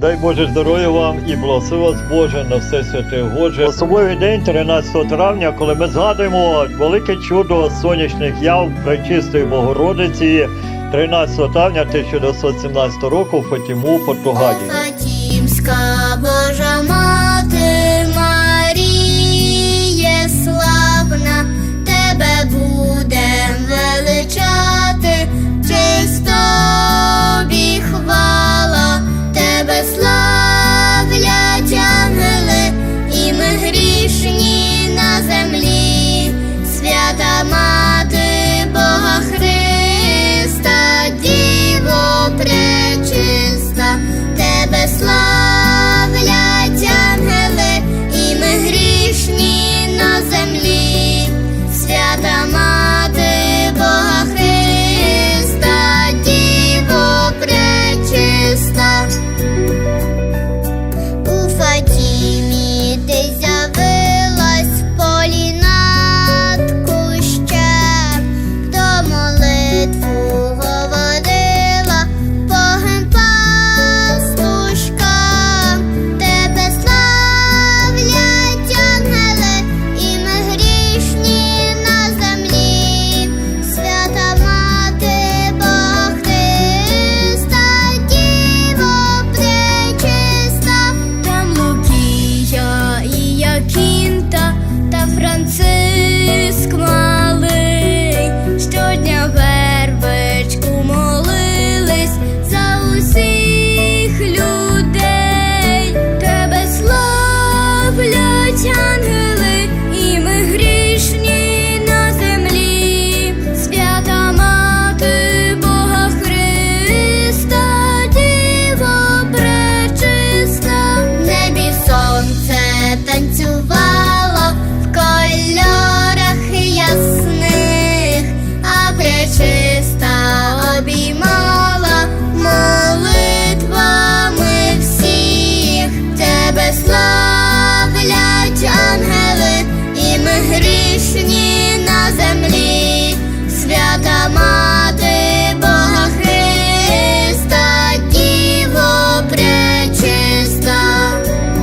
Дай Боже здоров'я вам і благослови вас Боже на все святе Боже. Особливий день 13 травня, коли ми згадуємо велике чудо сонячних яв Пречистої Богородиці 13 травня 1917 року в Фатіму, Португалії.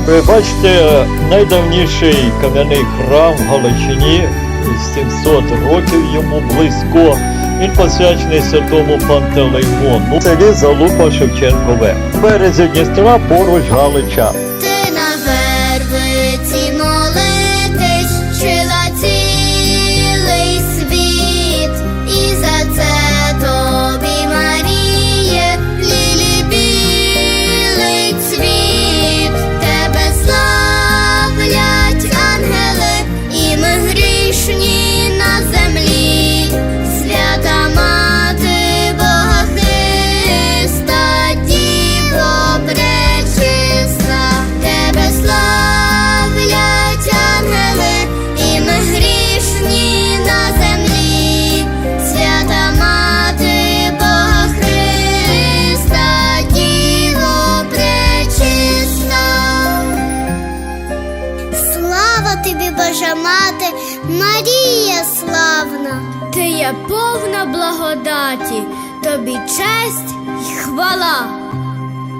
Ви бачите найдавніший кам'яний храм в Галичині, 700 років йому близько. Він посвячений святому Пантелеймону. В селі Залупа Шевченкове. В березі Дністра поруч Галича. Повна благодаті, тобі честь й хвала.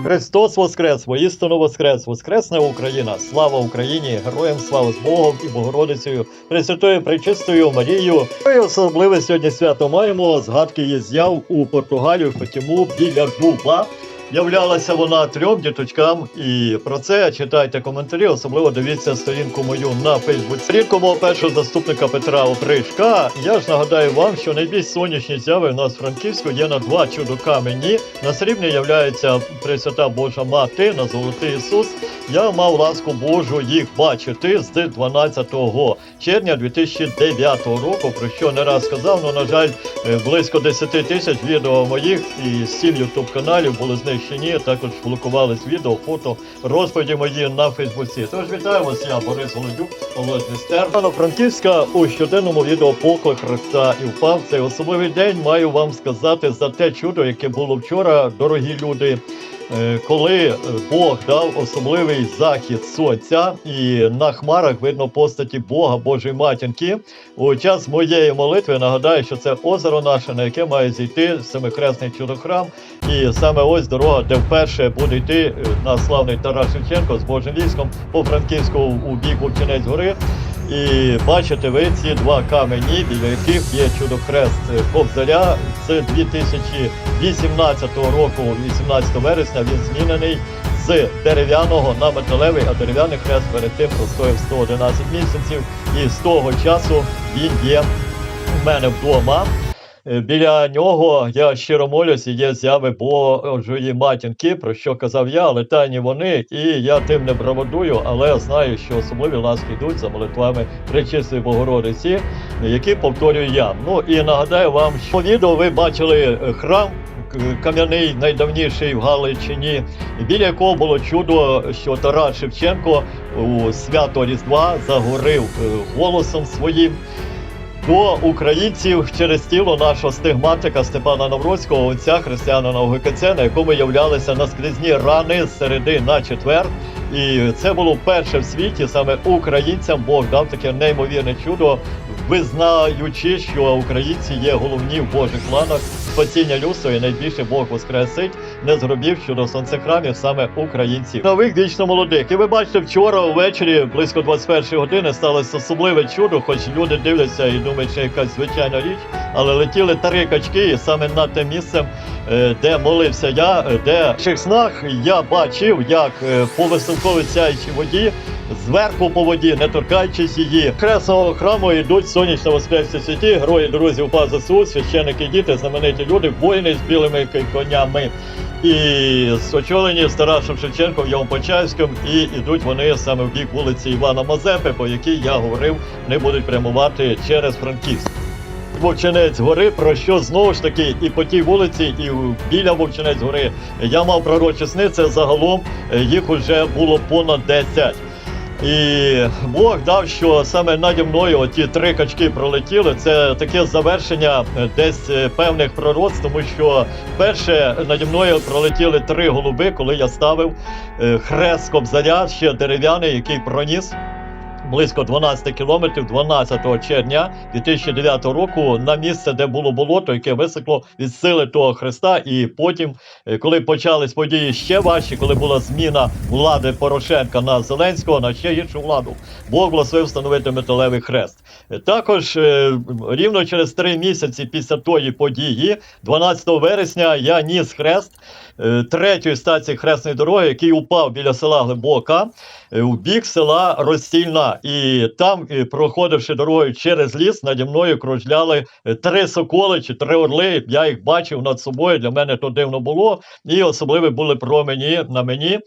Христос Воскрес, воістину Воскрес, Воскресна Україна! Слава Україні! Героям слава з Богом і Богородицею, Пресвятою Пречистою Марією. І особливе сьогодні свято маємо. Згадки є з'яв у Португалію, Фатіму біля Дуба. Являлася вона трьом діточкам, і про це читайте коментарі. Особливо дивіться сторінку мою на Фейсбуці. Сторінку мого першого заступника Петра Опришка. Я ж нагадаю вам, що найбільш сонячні зяви у нас в Франківську є на два чудо-камені. На срібні являється Пресвята Божа Мати, на золотий Ісус. Я мав ласку Божу їх бачити з 12 червня 2009 року, про що не раз сказав, але, на жаль, е, близько 10 тисяч відео моїх і 7 ютуб каналів були знищені. Також блокувались відео, фото, розповіді мої на Фейсбуці. Тож вітаю вас, я Борис Голодюк, Володь Містер. Івано-Франківська у щоденному відео поклик Христа і впав. Цей особливий день маю вам сказати за те чудо, яке було вчора, дорогі люди. Е, коли е, Бог дав особливий захід сонця, і на хмарах видно постаті Бога, Божої матінки. У час моєї молитви нагадаю, що це озеро наше, на яке має зійти семихресний чудохрам. І саме ось дорога, де вперше буде йти е, на славний Тарас Шевченко з Божим військом по Франківську у бік Вовчинець гори. І бачите ви ці два камені, біля яких є чудохрест Кобзаря. Це 2018 року, 18 вересня, він змінений з дерев'яного на металевий, а дерев'яний хрест перед тим простоїв 111 місяців. І з того часу він є в мене вдома. Е, Біля нього я щиро молюсь, є зяви Божої матінки, про що казав я, але тайні вони, і я тим не браводую, але знаю, що особливі ласки йдуть за молитвами Пречистої Богородиці, які повторюю я. Ну і нагадаю вам, що відео ви бачили е, храм. Кам'яний найдавніший в Галичині, біля якого було чудо, що Тарас Шевченко у свято Різдва загорив е, голосом своїм до українців через тіло нашого стигматика Степана Навроцького, отця християнина УГКЦ, на якому являлися наскрізні рани з середи на четвер. І це було вперше в світі, саме українцям Бог дав таке неймовірне чудо, визнаючи, що українці є головні в Божих планах. Спасіння людства і найбільше Бог воскресить, не зробів щодо сонцехрамів саме українців. Нових вічно молодих. І ви бачите, вчора увечері, близько 21 години, сталося особливе чудо, хоч люди дивляться і думають, що якась звичайна річ, але летіли три качки, саме над тим місцем, е, де молився я, е, де в цих снах я бачив, як е, по високовій сяючій воді. Зверху по воді, не торкаючись її, хресного храму йдуть сонячно воскресні святі, герої друзі УПА ЗСУ, священики, діти, знамениті люди, воїни з білими конями. І з очолені з Тарасом Шевченком, Йом Почаївським, і йдуть вони саме в бік вулиці Івана Мазепи, по якій я говорив, не будуть прямувати через Франківськ. Вовчинець гори, про що знову ж таки і по тій вулиці, і біля Вовчинець гори я мав пророчі сни, це загалом е, їх уже було понад 10. І Бог дав, що саме наді мною ті три качки пролетіли. Це таке завершення е, десь е, певних пророцтв, тому що перше наді мною пролетіли три голуби, коли я ставив хрест кобзаря, ще дерев'яний, який проніс. Близько 12 кілометрів 12 червня 2009 року на місце, де було болото, яке висохло від сили того хреста. І потім, е, коли почались події ще важчі, коли була зміна влади Порошенка на Зеленського, на ще іншу владу, Бог благословив встановити металевий хрест. Е, Також е, рівно через три місяці після тої події, 12 вересня, я ніс хрест третьої стації хресної дороги, який упав біля села Глибока е, у бік села Ростільна. І там, е, проходивши дорогою через ліс, наді мною кружляли е, три соколи чи три орли. Я їх бачив над собою. Для мене то дивно було. І особливі були промені на мені.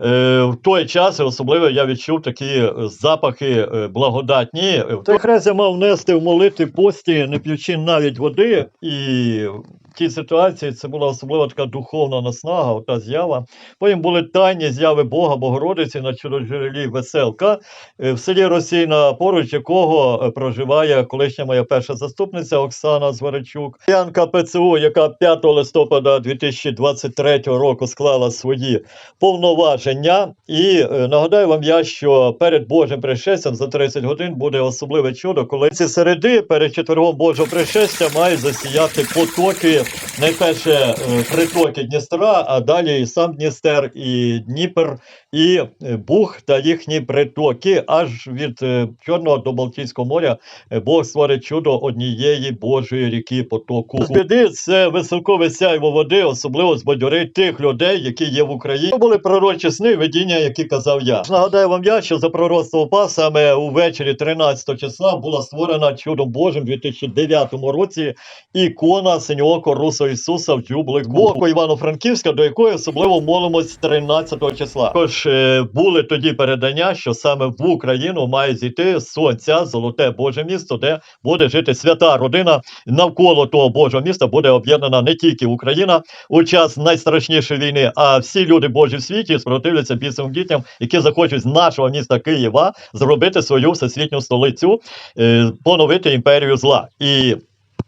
Е, В той час особливо я відчув такі е, запахи е, благодатні. Е, Той хрест я мав нести в молитві пості, не п'ючи навіть води. І тій ситуації це була особлива така духовна наснага, ота з'ява. Потім були тайні з'яви Бога Богородиці на чудоджерелі Веселка е, в селі Російна, поруч якого е, проживає колишня моя перша заступниця Оксана Зверичук. Янка ПЦУ, яка 5 листопада 2023 року склала свої повноваження. І е, нагадаю вам я, що перед Божим пришестям за 30 годин буде особливе чудо, коли ці середи перед четвергом Божого пришестя мають засіяти потоки, найперше е, притоки Дністра, а далі і сам Дністер, і Дніпр, і е, Буг та їхні притоки, аж від е, Чорного до Балтійського моря е, Бог створить чудо однієї Божої ріки потоку. Біди це високове сяйво води, особливо збадьорить тих людей, які є в Україні. Це були пророчі сни, видіння, які казав я. Нагадаю вам я, що за пророцтво УПА саме увечері 13 числа була створена чудом Божим у 2009 році ікона синьооко Русо Ісуса в Джублик Боку Івано-Франківська, до якої особливо молимось 13 числа. Також е, були тоді передання, що саме в Україну має зійти сонця, золоте Боже місто, де буде жити свята родина. Навколо того Божого міста буде об'єднана не тільки Україна у час найстрашнішої війни, а всі люди Божі в світі спротивляться бісовим дітям, які захочуть з нашого міста Києва зробити свою всесвітню столицю, е, поновити імперію зла. І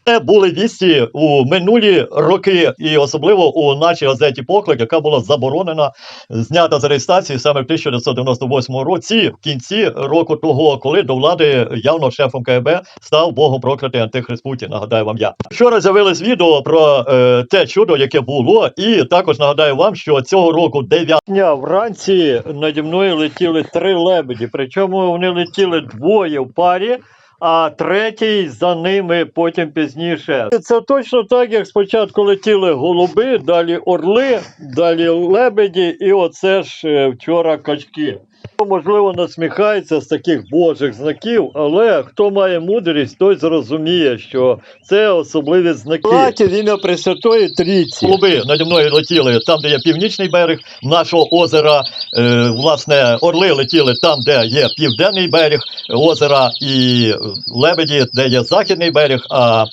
Це були вісті у минулі роки, і особливо у нашій газеті Поклик, яка була заборонена, знята з реєстрації саме в 1998 році, в кінці року того, коли до влади явно шефом КГБ став богом проклятий антихрист Путін. Нагадаю вам я. Вчора з'явилось відео про е, те чудо, яке було, і також нагадаю вам, що цього року 9 дня вранці наді мною летіли три лебеді. Причому вони летіли двоє в парі а третій за ними потім пізніше. Це точно так, як спочатку летіли голуби, далі орли, далі лебеді, і оце ж е, вчора качки. Можливо, насміхається з таких божих знаків, але хто має мудрість, той зрозуміє, що це особливі знаки. Платі в ім'я Пресвятої Трійці. Голуби наді мною летіли там, де є північний берег нашого озера. Е, власне, орли летіли там, де є південний берег озера, і лебеді, де є західний берег. А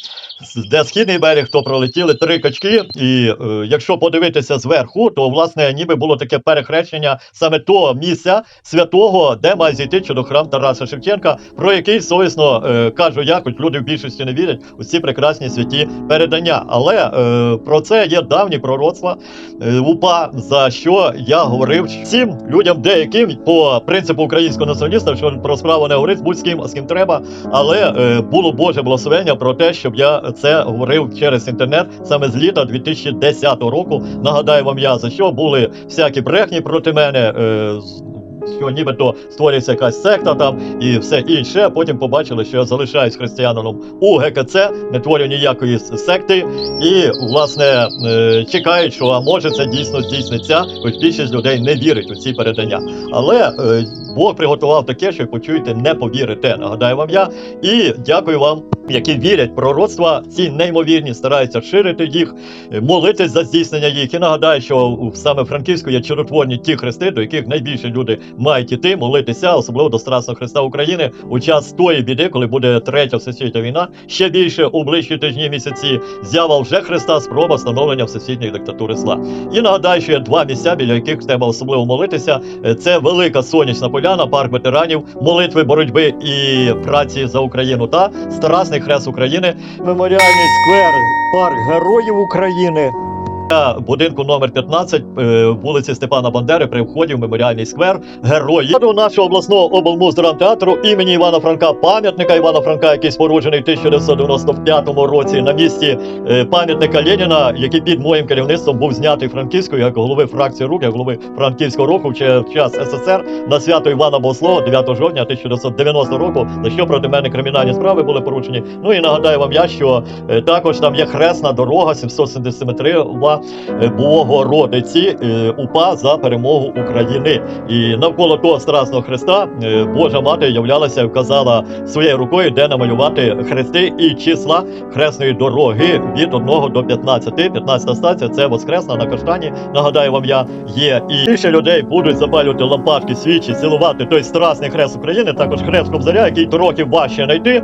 де східний берег, то пролетіли три качки. І е, якщо подивитися зверху, то власне ніби було таке перехрещення саме того місця святого, де має зійти чудохрам Тараса Шевченка, про який совісно е, кажу я, хоч люди в більшості не вірять у ці прекрасні святі передання. Але е, про це є давні пророцтва е, УПА, за що я говорив всім людям, деяким по принципу українського націоналіста, що про справу не говорить будь з ким, а з ким треба. Але е, було Боже благословення про те, щоб я це говорив через інтернет саме з літа 2010 року. Нагадаю вам я за що були всякі брехні проти мене. Е, що нібито створюється якась секта там і все інше. Потім побачили, що я залишаюсь християнином у ГКЦ, не творю ніякої секти, і власне е, чекають, що а може це дійсно здійсниться, хоч більшість людей не вірить у ці передання. Але е, Бог приготував таке, що почуєте, не повірите. Нагадаю вам я. І дякую вам, які вірять пророцтва, ці неймовірні, стараються ширити їх, е, молитись за здійснення їх. І нагадаю, що саме Франківську є чудотворні ті хрести, до яких найбільше люди мають іти, молитися, особливо до Страсного Христа України у час тої біди, коли буде третя всесвітня війна, ще більше у ближчі тижні місяці. З'ява вже Христа, спроба встановлення всесвітньої диктатури зла. І нагадаю, що є два місця, біля яких треба особливо молитися. Е, Це велика сонячна поляна, парк ветеранів, молитви боротьби і праці за Україну та Страсний Хрест України, меморіальний сквер, парк Героїв України. Біля Будинку номер 15 е, вулиці Степана Бандери при вході в меморіальний сквер Герої до нашого обласного облмуздрамтеатру імені Івана Франка, пам'ятника Івана Франка, який споруджений в 1995 році на місці е, пам'ятника Леніна, який під моїм керівництвом був знятий Франківською як голови фракції рук, як голови Франківського року в час СССР на свято Івана Богослова 9 жовтня 1990 року, за що проти мене кримінальні справи були порушені. Ну і нагадаю вам я, що е, також там є хресна дорога 773 е, Богородиці е, УПА за перемогу України. І навколо того страсного хреста е, Божа мати являлася і вказала своєю рукою, де намалювати хрести і числа хресної дороги від 1 до 15. 15 стація це воскресна на каштані. Нагадаю вам, я є. І більше людей будуть запалювати лампадки, свічі, цілувати той страсний хрест України, також хрест Кобзаря, який років важче знайти.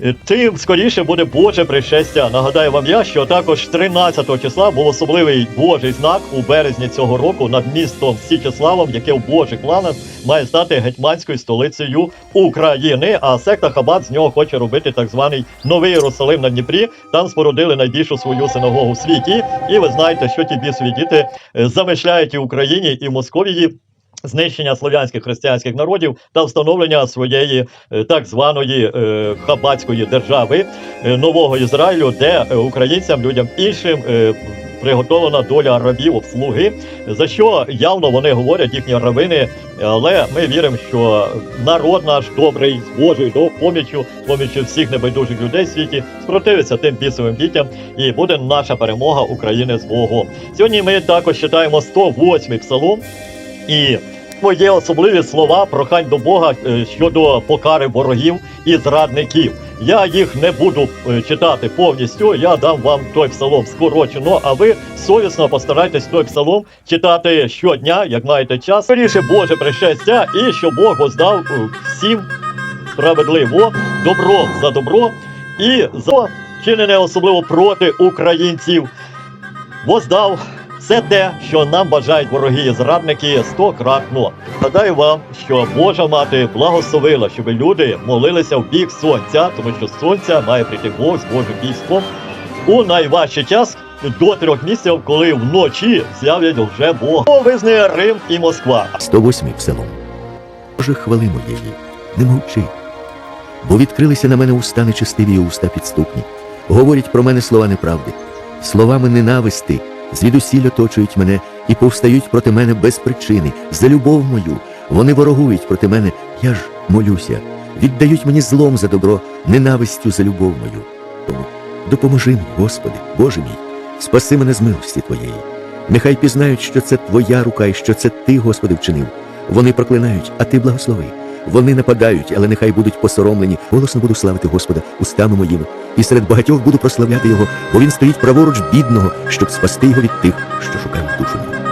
Е, Тим скоріше буде Боже пришестя. Нагадаю вам я, що також 13 числа був особливий Божий знак у березні цього року над містом Січеславом, яке в Божих планах має стати гетьманською столицею України. А секта Хабат з нього хоче робити так званий Новий Єрусалим на Дніпрі. Там спорудили найбільшу свою синагогу в світі. І ви знаєте, що ті бісові діти е, замишляють і в Україні, і в Московії. Знищення слов'янських християнських народів та встановлення своєї е, так званої е, хабатської держави е, нового Ізраїлю, де українцям, людям іншим е, приготовлена доля рабів, слуги, за що явно вони говорять їхні равини. Але ми віримо, що народ наш добрий з до помічю, помічю всіх небайдужих людей в світі спротивиться тим бісовим дітям, і буде наша перемога України з Богом. Сьогодні ми також читаємо 108-й псалом. І є особливі слова прохань до Бога е, щодо покари ворогів і зрадників. Я їх не буду е, читати повністю. Я дам вам той псалом скорочено, а ви совісно постарайтесь той псалом читати щодня, як маєте час. Скоріше Боже пришестя, і що Бог воздав е, всім справедливо добро за добро і за чинене особливо проти українців. Воздав Все те, що нам бажають вороги і зрадники, стократно. Гадаю вам, що Божа мати благословила, щоб люди молилися в бік сонця, тому що сонця має прийти Бог з Божим військом у найважчий час до трьох місяців, коли вночі з'являть вже Бог. Визнає Рим і Москва. 108 псалом. Боже, хвали моєї, не мовчи. Бо відкрилися на мене уста нечестиві і уста підступні. Говорять про мене слова неправди, словами ненависти, звідусіль оточують мене і повстають проти мене без причини, за любов мою. Вони ворогують проти мене, я ж молюся, віддають мені злом за добро, ненавистю за любов мою. Тому допоможи мені, Господи, Боже мій, спаси мене з милості Твоєї. Нехай пізнають, що це Твоя рука і що це Ти, Господи, вчинив. Вони проклинають, а Ти благослови. Вони нападають, але нехай будуть посоромлені. Голосно буду славити Господа устами моїми, і серед багатьох буду прославляти Його, бо він стоїть праворуч бідного, щоб спасти його від тих, що шукають душу.